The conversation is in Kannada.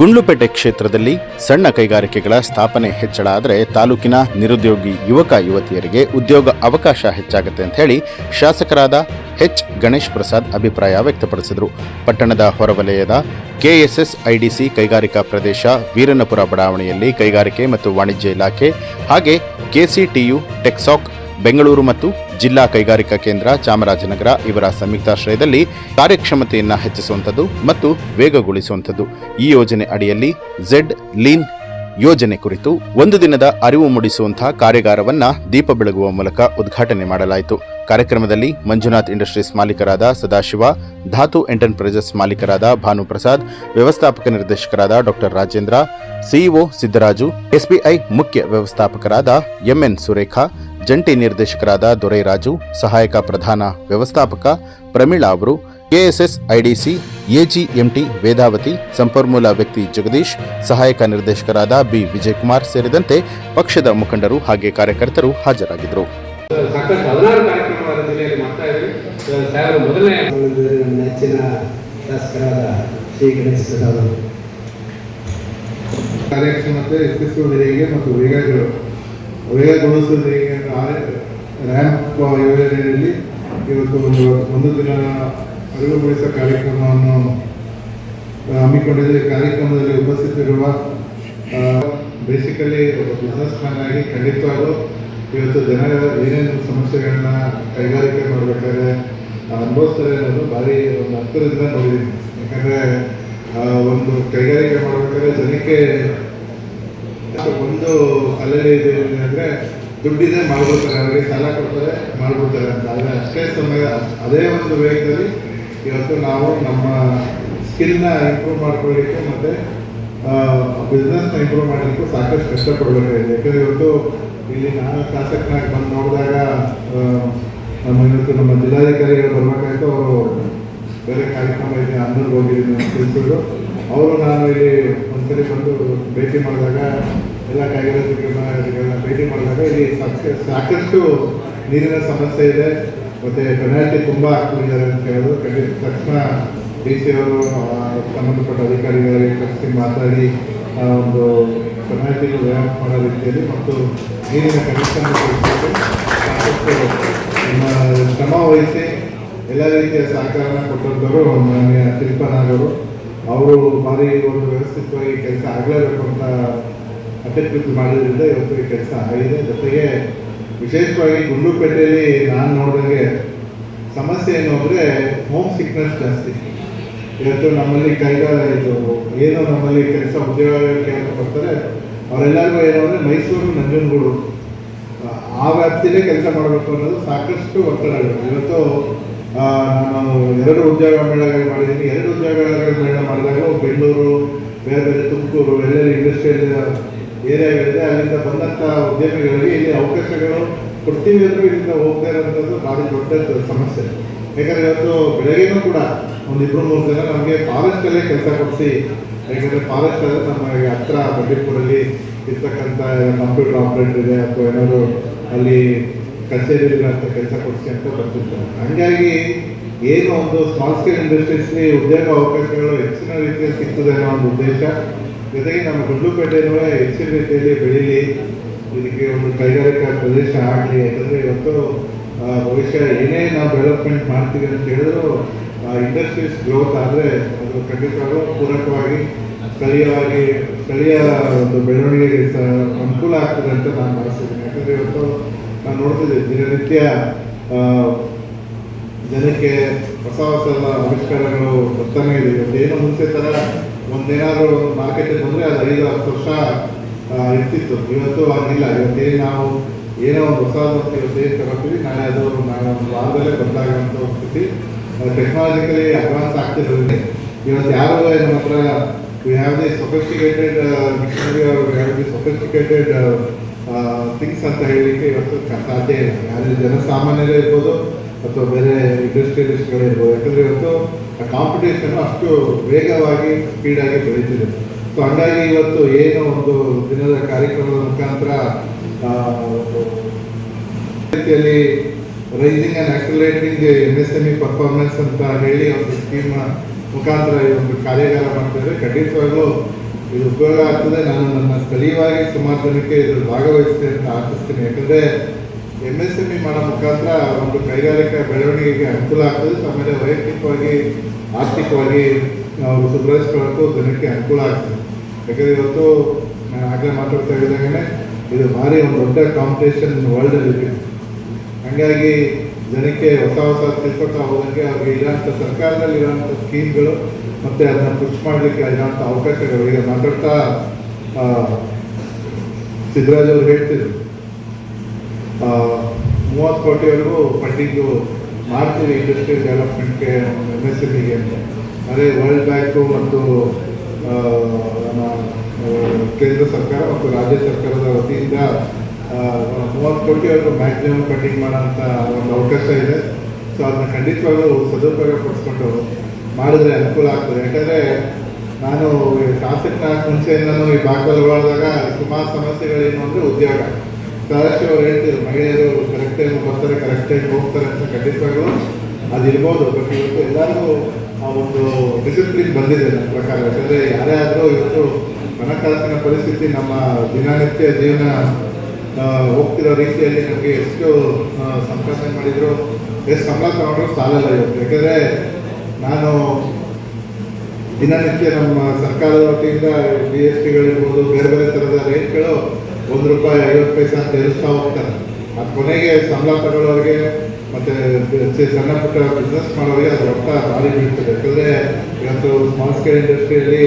ಗುಂಡ್ಲುಪೇಟೆ ಕ್ಷೇತ್ರದಲ್ಲಿ ಸಣ್ಣ ಕೈಗಾರಿಕೆಗಳ ಸ್ಥಾಪನೆ ಹೆಚ್ಚಳ ಆದರೆ ತಾಲೂಕಿನ ನಿರುದ್ಯೋಗಿ ಯುವಕ ಯುವತಿಯರಿಗೆ ಉದ್ಯೋಗ ಅವಕಾಶ ಹೆಚ್ಚಾಗುತ್ತೆ ಅಂತ ಹೇಳಿ ಶಾಸಕರಾದ ಎಚ್ ಗಣೇಶ್ ಪ್ರಸಾದ್ ಅಭಿಪ್ರಾಯ ವ್ಯಕ್ತಪಡಿಸಿದರು. ಪಟ್ಟಣದ ಹೊರವಲಯದ ಕೆಎಸ್ಎಸ್ ಐಡಿಸಿ ಕೈಗಾರಿಕಾ ಪ್ರದೇಶ ವೀರನಪುರ ಬಡಾವಣೆಯಲ್ಲಿ ಕೈಗಾರಿಕೆ ಮತ್ತು ವಾಣಿಜ್ಯ ಇಲಾಖೆ ಹಾಗೆ ಕೆಸಿಟಿಯು ಟೆಕ್ಸಾಕ್, ಬೆಂಗಳೂರು ಮತ್ತು ಜಿಲ್ಲಾ ಕೈಗಾರಿಕಾ ಕೇಂದ್ರ ಚಾಮರಾಜನಗರ ಇವರ ಸಂಯುಕ್ತಾಶ್ರಯದಲ್ಲಿ ಕಾರ್ಯಕ್ಷಮತೆಯನ್ನು ಹೆಚ್ಚಿಸುವಂಥದ್ದು ಮತ್ತು ವೇಗಗೊಳಿಸುವಂಥದ್ದು. ಈ ಯೋಜನೆ ಅಡಿಯಲ್ಲಿ ಝೆಡ್ ಲೀನ್ ಯೋಜನೆ ಕುರಿತು ಒಂದು ದಿನದ ಅರಿವು ಮೂಡಿಸುವಂತಹ ಕಾರ್ಯಾಗಾರವನ್ನು ದೀಪ ಬೆಳಗುವ ಮೂಲಕ ಉದ್ಘಾಟನೆ ಮಾಡಲಾಯಿತು. ಕಾರ್ಯಕ್ರಮದಲ್ಲಿ ಮಂಜುನಾಥ್ ಇಂಡಸ್ಟ್ರೀಸ್ ಮಾಲೀಕರಾದ ಸದಾಶಿವ, ಧಾತು ಎಂಟರ್ಪ್ರೈಸಸ್ ಮಾಲೀಕರಾದ ಭಾನುಪ್ರಸಾದ್ ವ್ಯವಸ್ಥಾಪಕ ನಿರ್ದೇಶಕರಾದ doctor Rajendra, CEO Siddaraju, SBI ಮುಖ್ಯ ವ್ಯವಸ್ಥಾಪಕರಾದ ಎಂಎನ್ ಸುರೇಖಾ ಜಂಟಿ ನಿರ್ದೇಶಕರಾದ ದೊರೈರಾಜು ಸಹಾಯಕ ಪ್ರಧಾನ ವ್ಯವಸ್ಥಾಪಕ ಪ್ರಮೀಳಾ ಅವರು ಕೆಎಸ್ಎಸ್ ಐಡಿಸಿ ಎಜಿಎಂಟಿ ವೇದಾವತಿ ಸಂಪನ್ಮೂಲ ವ್ಯಕ್ತಿ ಜಗದೀಶ್ ಸಹಾಯಕ ನಿರ್ದೇಶಕರಾದ ಬಿ ವಿಜಯಕುಮಾರ್ ಸೇರಿದಂತೆ ಪಕ್ಷದ ಮುಖಂಡರು ಹಾಗೆ ಕಾರ್ಯಕರ್ತರು ಹಾಜರಾಗಿದ್ದರು. ಕಾರ್ಯಕ್ಷಮತೆ ಹೇಗೆ ಮತ್ತು ವೇಗಗಳು ವೇಗಗೊಳಿಸುವ ರ್ಯಾಂಪ್ ಯೋಜನೆಯಲ್ಲಿ ಇವತ್ತು ಒಂದು ಒಂದು ದಿನ ಅರಿವುಗೊಳಿಸುವ ಕಾರ್ಯಕ್ರಮವನ್ನು ಹಮ್ಮಿಕೊಂಡಿದ್ದ ಹಮ್ಮಿಕೊಂಡಿದೆ. ಕಾರ್ಯಕ್ರಮದಲ್ಲಿ ಉಪಸ್ಥಿತಿರುವ ಬೇಸಿಕಲಿ ಒಬ್ಬ ಬಿಸ್ನೆಸ್ ಆಗಿ ಖಂಡಿತವಾಗೂ ಇವತ್ತು ಜನರ ಏನೇನು ಸಮಸ್ಯೆಗಳನ್ನ ಕೈಗಾರಿಕೆ ಮಾಡಬೇಕಾದ್ರೆ ಅನುಭವಿಸ್ತಾರೆ ಅನ್ನೋದು ಭಾರಿ ಒಂದು ಹತ್ತಿರದಿಂದ ನೋಡಿದ್ದೀನಿ. ಯಾಕಂದರೆ ಒಂದು ಕೈಗಾರಿಕೆ ಮಾಡಬೇಕಾದ್ರೆ ಜನಕ್ಕೆ ಒಂದು ಅಲ್ಲಲ್ಲಿ ಇದೆ ಅಂದರೆ ದುಡ್ಡಿದೆ ಮಾಡ್ಬಿಡ್ತಾರೆ, ಅವರಿಗೆ ಸಾಲ ಕೊಡ್ತಾರೆ, ಮಾಡ್ಬಿಡ್ತಾರೆ ಅಂತ. ಆದರೆ ಅಷ್ಟೇ ಸಮಯ, ಅದೇ ಒಂದು ವೇಗದಲ್ಲಿ ಇವತ್ತು ನಾವು ನಮ್ಮ ಸ್ಕಿಲ್ನ ಇಂಪ್ರೂವ್ ಮಾಡ್ಕೊಳ್ಳಿಕ್ಕೆ ಮತ್ತು ಬಿಸ್ನೆಸ್ನ ಇಂಪ್ರೂವ್ ಮಾಡಲಿಕ್ಕೂ ಸಾಕಷ್ಟು ಕಷ್ಟಪಡಬೇಕಾಗಿದೆ. ಯಾಕಂದರೆ ಇವತ್ತು ಇಲ್ಲಿ ನಾನು ಶಾಸಕನಾಗಿ ಬಂದು ನೋಡಿದಾಗ ನಮ್ಮ ಇವತ್ತು ನಮ್ಮ ಜಿಲ್ಲಾಧಿಕಾರಿಗಳು ಬರಬೇಕಾಯ್ತು, ಅವರು ಬೇರೆ ಕಾರ್ಯಕ್ರಮ ಇದೆ ಅಂದ್ರೆ ಹೋಗಿದ್ದೀನಿ ಅಂತ ತಿಳಿಸಿದ್ರು. ಅವರು ನಾನು ಇಲ್ಲಿ ಒಂದ್ಸರಿ ಬಂದು ಭೇಟಿ ಮಾಡಿದಾಗ ಎಲ್ಲ ಕೈಗಾರಿಕೆಗಳನ್ನ ಭೇಟಿ ಮಾಡಿದಾಗ ಇಲ್ಲಿ ಸಾಕ- ಸಾಕಷ್ಟು ನೀರಿನ ಸಮಸ್ಯೆ ಇದೆ. ಮತ್ತು ಪೆನಾಲ್ಟಿ ತುಂಬ ಹಾಕ್ತಿದ್ದಾರೆ ಅಂತ ಹೇಳೋದು. ತಕ್ಷಣ ಡಿ ಸಿ ಅವರು ಸಂಬಂಧಪಟ್ಟ ಅಧಿಕಾರಿಗಳಿಗೆ ಕರೆಸಿ ಮಾತಾಡಿ ಒಂದು ಪೆನಾಲ್ಟಿ ವ್ಯಾಯಾಮ ಮಾಡೋ ರೀತಿಯಲ್ಲಿ ಮತ್ತು ನೀರಿನ ಕನೆಕ್ಷನ್ ಸಾಕಷ್ಟು ನಿಮ್ಮ ಶ್ರಮ ವಹಿಸಿ ಎಲ್ಲ ರೀತಿಯ ಸಹಕಾರನ ಕೊಟ್ಟಂಥವರು ಮಾನ್ಯ ಶಿಲ್ಪನಾಗರು ಅವರು ಭಾರಿ ಒಂದು ವ್ಯವಸ್ಥಿತವಾಗಿ ಕೆಲಸ ಆಗಲೇಬೇಕು ಅಂತ ಅತ್ಯತ್ವ ಮಾಡಿದ್ರಿಂದ ಇವತ್ತು ಈ ಕೆಲಸ ಆಗಿದೆ. ಜೊತೆಗೆ ವಿಶೇಷವಾಗಿ ಗುಂಡ್ಲುಪೇಟೆಯಲ್ಲಿ ನಾನು ನೋಡಿದಂಗೆ ಸಮಸ್ಯೆ ಏನು ಅಂದರೆ ಹೋಮ್ ಸಿಕ್ನೆಸ್ ಜಾಸ್ತಿ. ಇವತ್ತು ನಮ್ಮಲ್ಲಿ ಕೈಗಾರ ಇದು ಏನು ನಮ್ಮಲ್ಲಿ ಕೆಲಸ ಉದ್ಯೋಗಕ್ಕೆ ಅಂತ ಬರ್ತಾರೆ ಅವರೆಲ್ಲರಿಗೂ ಏನು ಅಂದರೆ ಮೈಸೂರು, ನಂಜನಗೂಡು, ಆ ವ್ಯಾಪ್ತಿಯಲ್ಲೇ ಕೆಲಸ ಮಾಡಬೇಕು ಅನ್ನೋದು ಸಾಕಷ್ಟು ಒತ್ತಡಗಳು. ಇವತ್ತು ನಾನು ಎರಡು ಉದ್ಯೋಗ ಮೇಳಗಳು ಮಾಡಿದ್ದೀನಿ. ಎರಡು ಉದ್ಯೋಗ ಮೇಳ ಮಾಡಿದಾಗ ಬೆಂಗಳೂರು, ಬೇರೆ ಬೇರೆ ತುಮಕೂರು ಎಲ್ಲೆಲ್ಲಿ ಇಂಡಸ್ಟ್ರಿಯಲ್ ಏರಿಯಾಗಳಿದೆ ಅಲ್ಲಿಂದ ಬಂದಂಥ ಉದ್ಯಮಿಗಳಿಗೆ ಇಲ್ಲಿ ಅವಕಾಶಗಳು ಕೊಡ್ತೀವಿ ಅಂದರೂ ಇಲ್ಲಿಂದ ಹೋಗ್ತಾ ಇರೋಂಥದ್ದು ಭಾರಿ ದೊಡ್ಡ ಸಮಸ್ಯೆ. ಯಾಕಂದರೆ ಇವತ್ತು ಬೆಳಗ್ಗೆನೂ ಕೂಡ ಒಂದು ಇಬ್ಬರು ಮೂರು ಜನ ನಮಗೆ ಫಾರೆಸ್ಟಲ್ಲೇ ಕೆಲಸ ಕೊಡಿಸಿ, ಯಾಕಂದರೆ ಫಾರೆಸ್ಟ್ ಅಂದರೆ ನಮಗೆ ಹತ್ರ ಬಂಡೀಪುರಲ್ಲಿ ಇರ್ತಕ್ಕಂಥ ಕಂಪ್ಯೂಟರ್ ಆಪ್ರೇಟರ್ ಇದೆ ಅಥವಾ ಏನಾದ್ರು ಅಲ್ಲಿ ಕಚೇರಿಯಲ್ಲಿ ಅಂತ ಕೆಲಸ ಕೊಡಿಸಿ ಅಂತ ಬರ್ತಿರ್ತಾರೆ. ಹಂಗಾಗಿ ಏನು ಒಂದು ಸ್ಮಾಲ್ ಸ್ಕೇಲ್ ಇಂಡಸ್ಟ್ರೀಸ್ಲಿ ಉದ್ಯೋಗ ಅವಕಾಶಗಳು ಹೆಚ್ಚಿನ ರೀತಿಯಲ್ಲಿ ಸಿಗ್ತದೆ ಅನ್ನೋ ಒಂದು ಉದ್ದೇಶ. ಜೊತೆಗೆ ನಮ್ಮ ಗುಂಡ್ಲುಪೇಟೆನೂ ಹೆಚ್ಚಿನ ರೀತಿಯಲ್ಲಿ ಬೆಳೀಲಿ. ಇದಕ್ಕೆ ಒಂದು ಕೈಗಾರಿಕಾ ಪ್ರದೇಶ ಆಗಲಿ ಯಾಕಂದರೆ ಇವತ್ತು ಭವಿಷ್ಯ ಏನೇ ನಾವು ಡೆವಲಪ್ಮೆಂಟ್ ಮಾಡ್ತೀವಿ ಅಂತ ಹೇಳಿದ್ರು ಇಂಡಸ್ಟ್ರೀಸ್ ಗ್ರೋತ್ ಆದರೆ ಅದು ಖಂಡಿತವಾಗ್ಲೂ ಪೂರಕವಾಗಿ ಸ್ಥಳೀಯವಾಗಿ, ಸ್ಥಳೀಯ ಒಂದು ಬೆಳವಣಿಗೆಗೆ ಸಹ ಅನುಕೂಲ ಆಗ್ತದೆ ಅಂತ ನಾನು ಭಾವಿಸಿದ್ದೀನಿ ಯಾಕಂದರೆ ಇವತ್ತು ನಾನು ನೋಡ್ತಿದ್ದೆ ದಿನನಿತ್ಯ ಜನಕ್ಕೆ ಹೊಸ ಹೊಸ ಆವಿಷ್ಕಾರಗಳು ಬರ್ತಾನೆ ಇದೆ. ಇವತ್ತು ಏನು ಮುಂಚೆ ಥರ ಒಂದೇನಾದ್ರು ಮಾರ್ಕೆಟಿಗೆ ಬಂದರೆ ಅದು ಐದು, ಹತ್ತು ವರ್ಷ ಇರ್ತಿತ್ತು. ಇವತ್ತು ಆಗಿಲ್ಲ ಇವತ್ತೇನು ನಾವು ಏನೋ ಒಂದು ಹೊಸ ವಸ್ತು ಇವತ್ತು ಏನು ತಗೋತೀವಿ ನಾಳೆ ಅದು ನಾಳೆ ಒಂದು ವಾರದಲ್ಲೇ ಒಂದು ಸ್ಥಿತಿ. ಟೆಕ್ನಾಲಜಿಕಲಿ ಅಡ್ವಾನ್ಸ್ ಆಗ್ತಿರೋದ್ರಿಂದ ಇವತ್ತು ಯಾರು ನಮ್ಮ ಹತ್ರ we have the sophisticated machinery ಅವರು ಹ್ಯಾವ್ ದಿ ಸೊಫೆಸ್ಟಿಕೇಟೆಡ್ ಥಿಂಗ್ಸ್ ಅಂತ ಹೇಳಲಿಕ್ಕೆ ಇವತ್ತು ಸಾಧ್ಯ ಇಲ್ಲ. ಯಾರು ಜನಸಾಮಾನ್ಯರೇ ಇರ್ಬೋದು ಅಥವಾ ಬೇರೆ ಇಂಡಸ್ಟ್ರಿಯಲಿಸ್ಟ್ಗಳಿರ್ಬೋದು ಯಾಕಂದರೆ ಇವತ್ತು ಆ ಕಾಂಪಿಟೇಷನ್ ಅಷ್ಟು ವೇಗವಾಗಿ ಸ್ಪೀಡಾಗಿ ಬೆಳೀತಿದೆ. ಸೊ ಹಂಗಾಗಿ ಇವತ್ತು ಏನು ಒಂದು ದಿನದ ಕಾರ್ಯಕ್ರಮದ ಮುಖಾಂತರ ರೀತಿಯಲ್ಲಿ rising and accelerating M S M E performance ಅಂತ ಹೇಳಿ ಒಂದು ಸ್ಕೀಮ್ ಮುಖಾಂತರ ಈ ಒಂದು ಕಾರ್ಯಾಗಾರ ಮಾಡ್ತಾರೆ ಖಂಡಿತವಾಗ್ಲೂ ಇದು ಉಪಯೋಗ ಆಗ್ತದೆ. ನಾನು ನನ್ನ ಸ್ಥಳೀಯವಾಗಿ ಸುಮಾರು ಜನಕ್ಕೆ ಇದ್ರ ಭಾಗವಹಿಸ್ತೇನೆ ಅಂತ ಆಶಿಸ್ತೀನಿ. ಯಾಕಂದರೆ ಎಂ ಎಸ್ ಇ ಮಾಡೋ ಮುಖಾಂತರ ಒಂದು ಕೈಗಾರಿಕಾ ಬೆಳವಣಿಗೆಗೆ ಅನುಕೂಲ ಆಗ್ತದೆ. ಆಮೇಲೆ ವೈಯಕ್ತಿಕವಾಗಿ, ಆರ್ಥಿಕವಾಗಿ ನಾವು ಸುಧಾರಿಸ್ಕೊಳ್ಳೋಕ್ಕೂ ಜನಕ್ಕೆ ಅನುಕೂಲ ಆಗ್ತದೆ. ಯಾಕಂದರೆ ಇವತ್ತು ನಾನು ಆಗಲೇ ಮಾತಾಡ್ತಾ ಇದ್ದಂಗೆ ಇದು ಭಾರಿ ಒಂದು ದೊಡ್ಡ ಕಾಂಪಿಟೇಷನ್ ವರ್ಲ್ಡಲ್ಲಿದೆ ಹಾಗಾಗಿ ಜನಕ್ಕೆ ಹೊಸ ಹೊಸ ತಿಳ್ಕೊಳ್ತಾ ಹೋದಂಗೆ ಅವ್ರಿಗೆ ಇರೋಂಥ ಸರ್ಕಾರದಲ್ಲಿ ಇರೋಂಥ ಸ್ಕೀಮ್ಗಳು ಮತ್ತು ಅದನ್ನು ಪುಷ್ ಮಾಡಲಿಕ್ಕೆ ಇರೋಂಥ ಅವಕಾಶಗಳು. ಈಗ ಮಾತಾಡ್ತಾ ಸಿದ್ದರಾಜ್ ಅವರು ಹೇಳ್ತಿದ್ರು ಮೂವತ್ತು ಕೋಟಿವರೆಗೂ ಫಂಡಿಂಗು ಮಾಡ್ತೀವಿ ಇಂಡಸ್ಟ್ರಿಯಲ್ ಡೆವಲಪ್ಮೆಂಟ್ಗೆ ಎಂ ಎಸ್ ಎಂ ಇಗೆ ಅಂತ. ಅದೇ ವರ್ಲ್ಡ್ ಬ್ಯಾಂಕು ಮತ್ತು ನಮ್ಮ ಕೇಂದ್ರ ಸರ್ಕಾರ ಮತ್ತು ರಾಜ್ಯ ಸರ್ಕಾರದ ವತಿಯಿಂದ ಮೂವತ್ತು ಕೋಟಿವರೆಗೂ ಮ್ಯಾಕ್ಸಿಮಮ್ ಫಂಡಿಂಗ್ ಮಾಡೋಂಥ ಒಂದು ಅವಕಾಶ ಇದೆ. ಸೊ ಅದನ್ನ ಖಂಡಿತವಾಗ್ಲೂ ಸದುಪಯೋಗ ಪಡಿಸ್ಕೊಂಡು ಮಾಡಿದ್ರೆ ಅನುಕೂಲ ಆಗ್ತದೆ. ಯಾಕಂದರೆ ನಾನು ಶಾಸಕನ ಮುಂಚೆಯಿಂದನೂ ಈ ಭಾಗದಲ್ಲಿ ಓಡಾಡಿದಾಗ ಸುಮಾರು ಸಮಸ್ಯೆಗಳೇನು ಅಂದರೆ ಉದ್ಯೋಗ. ಸದಾಶಿವ ಅವ್ರು ಹೇಳ್ತಿದ್ರು, ಮಹಿಳೆಯರು ಕರೆಕ್ಟ್ ಟೈಮ್ ಬರ್ತಾರೆ ಕರೆಕ್ಟ್ ಟೈಮ್ ಹೋಗ್ತಾರೆ ಅಂತ ಖಂಡಿತವಾಗ್ಲೂ ಅದಿರ್ಬೋದು ಬಟ್ ಇವತ್ತು ಎಲ್ಲರಿಗೂ ಆ ಒಂದು ಡಿಸಿಪ್ಲಿನ್ ಬಂದಿದೆ ನನ್ನ ಪ್ರಕಾರ. ಯಾಕಂದರೆ ಯಾರೇ ಆದರೂ ಇವತ್ತು ಹಣಕಾಸಿನ ಪರಿಸ್ಥಿತಿ ನಮ್ಮ ದಿನನಿತ್ಯ ಜೀವನ ಹೋಗ್ತಿರೋ ರೀತಿಯಲ್ಲಿ ನಮಗೆ ಎಷ್ಟು ಸಂಪಾದನೆ ಮಾಡಿದ್ರು, ಎಷ್ಟು ಸಂಬಳ ತಗೊಂಡ್ರು ಸಾಲಲ್ಲ ಇವತ್ತು. ಯಾಕಂದರೆ ನಾನು ದಿನನಿತ್ಯ ನಮ್ಮ ಸರ್ಕಾರದ ವತಿಯಿಂದ ಬಿ ಎಸ್ ಟಿಗಳಿರ್ಬೋದು ಬೇರೆ ಬೇರೆ ಥರದ ರೇಟ್ಗಳು ಒಂದು ರೂಪಾಯಿ ಐವತ್ತು ಪೈಸೆ ಅಂತ ಏರಿಸ್ತಾ ಹೋಗ್ತಾರೆ. ಅದು ಕೊನೆಗೆ ಸಂಬಳ ತಗೊಳ್ಳೋರಿಗೆ ಮತ್ತು ಸಣ್ಣ ಪುಟ್ಟ ಬಿಸ್ನೆಸ್ ಮಾಡೋರಿಗೆ ಅದು ರೊಕ್ಕ ಭಾರಿ ಬೀಳ್ತದೆ. ಯಾಕಂದರೆ ಇವತ್ತು ಸ್ಮಾಲ್ ಸ್ಕೇಲ್ ಇಂಡಸ್ಟ್ರಿಯಲ್ಲಿ